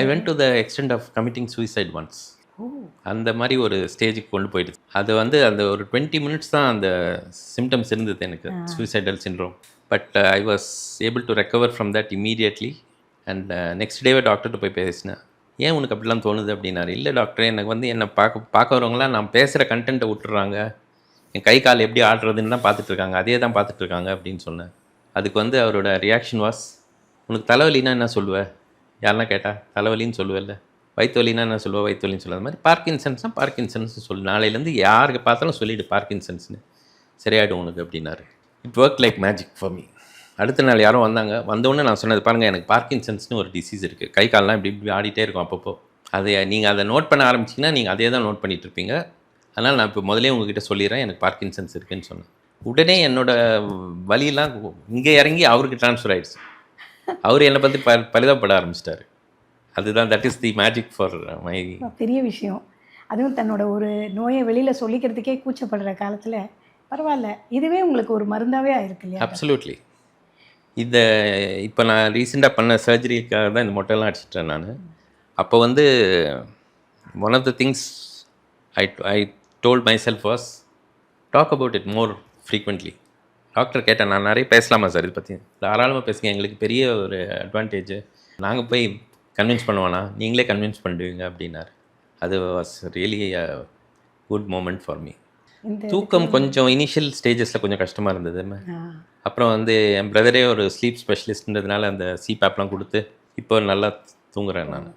I went to the extent of committing suicide once அந்த மாதிரி ஒரு ஸ்டேஜுக்கு கொண்டு போயிடுச்சு. அது வந்து அந்த ஒரு டுவெண்ட்டி மினிட்ஸ் தான் அந்த சிம்டம்ஸ் இருந்தது எனக்கு suicidal syndrome but I was able to recover from that immediately and next day டாக்டர்கிட்ட போய் பேசினேன். ஏன் உனக்கு அப்படிலாம் தோணுது? அப்படின்னாரு. இல்லை டாக்டர் எனக்கு வந்து என்னை பார்க்க பார்க்க வரவங்களாம் நான் பேசுகிற கண்டென்ட்டை விட்டுறாங்க. என் கை கால் எப்படி ஆடுறதுன்னு தான் பார்த்துட்டு இருக்காங்க அதே தான் பார்த்துட்டு இருக்காங்க அப்படின்னு சொன்னேன். அதுக்கு வந்து அவரோட ரியாக்ஷன் வாஸ் உனக்கு தலைவலின்னா என்ன சொல்லுவ? யாரெல்லாம் கேட்டால் தலைவலின்னு சொல்லுவேல்ல. வயிற்றுவலின்னா நான் என்ன சொல்லுவ? சொல்லுவது மாதிரி பார்க்கின்சன்ஸ்னால் பார்க்கின்சன்ஸ் சொல்லு. நாளையிலேருந்து யாருக்கு பார்த்தாலும் சொல்லிவிடு பார்க்கின்சன்ஸ்னு. சரியாயிடும் உனக்கு அப்படின்னாரு. It work like magic for me அடுத்த நாள் யாரும் வந்தாங்க. வந்தோடனே நான் சொன்னது பாருங்கள் எனக்கு பார்க்கின்சன்ஸ்னு ஒரு டிசீஸ் இருக்குது கை கால்லாம் இப்படி இப்படி ஆடிட்டே இருக்கும் அப்பப்போ. அதை நீங்கள் அதை நோட் பண்ண ஆரம்பிச்சிங்கன்னா நீங்கள் அதே தான் நோட் பண்ணிகிட்ருப்பீங்க இருப்பீங்க. அதனால் நான் இப்போ முதலே உங்ககிட்ட சொல்லிடுறேன் எனக்கு பார்க்கின்சன்ஸ் இருக்குதுன்னு சொன்னேன். உடனே என்னோடய வலியெல்லாம் இங்கே இறங்கி அவருக்கு ட்ரான்ஸ்ஃபர் ஆகிடுச்சு அவர் என்னை பற்றி ப பரிதாபப்பட ஆரம்பிச்சிட்டாரு. அதுதான் that is the magic for my பெரிய விஷயம். அதுவும் தன்னோட ஒரு நோயை வெளியில் சொல்லிக்கிறதுக்கே கூச்சப்படுற காலத்தில் பரவாயில்ல இதுவே உங்களுக்கு ஒரு மருந்தாவே ஆயிருக்கு இல்லையா? அப்சல்யூட்லி இந்த இப்போ நான் ரீசெண்டாக பண்ண சர்ஜரிக்காக தான் இந்த மொட்டையெல்லாம் அடிச்சிட்டேன் நான். அப்போ வந்து one of the things I I told myself was talk about it more frequently doctor கேட்டேன் நான் நிறைய பேசலாமா சார் இதை பற்றி தாராளமாக பேசுங்க எங்களுக்கு பெரிய ஒரு அட்வான்டேஜ் நாங்கள் போய் கன்வின்ஸ் பண்ணுவோனா நீங்களே கன்வின்ஸ் பண்ணுவீங்க அப்படின்னாரு. அது was really good moment for me தூக்கம் கொஞ்சம் இனிஷியல் ஸ்டேஜஸில் கொஞ்சம் கஷ்டமாக இருந்தது. அப்புறம் வந்து என் பிரதரே ஒரு ஸ்லீப் ஸ்பெஷலிஸ்ட்ன்றதுனால அந்த சிபேப்லாம் கொடுத்து இப்போ நல்லா தூங்குறேன் நான்.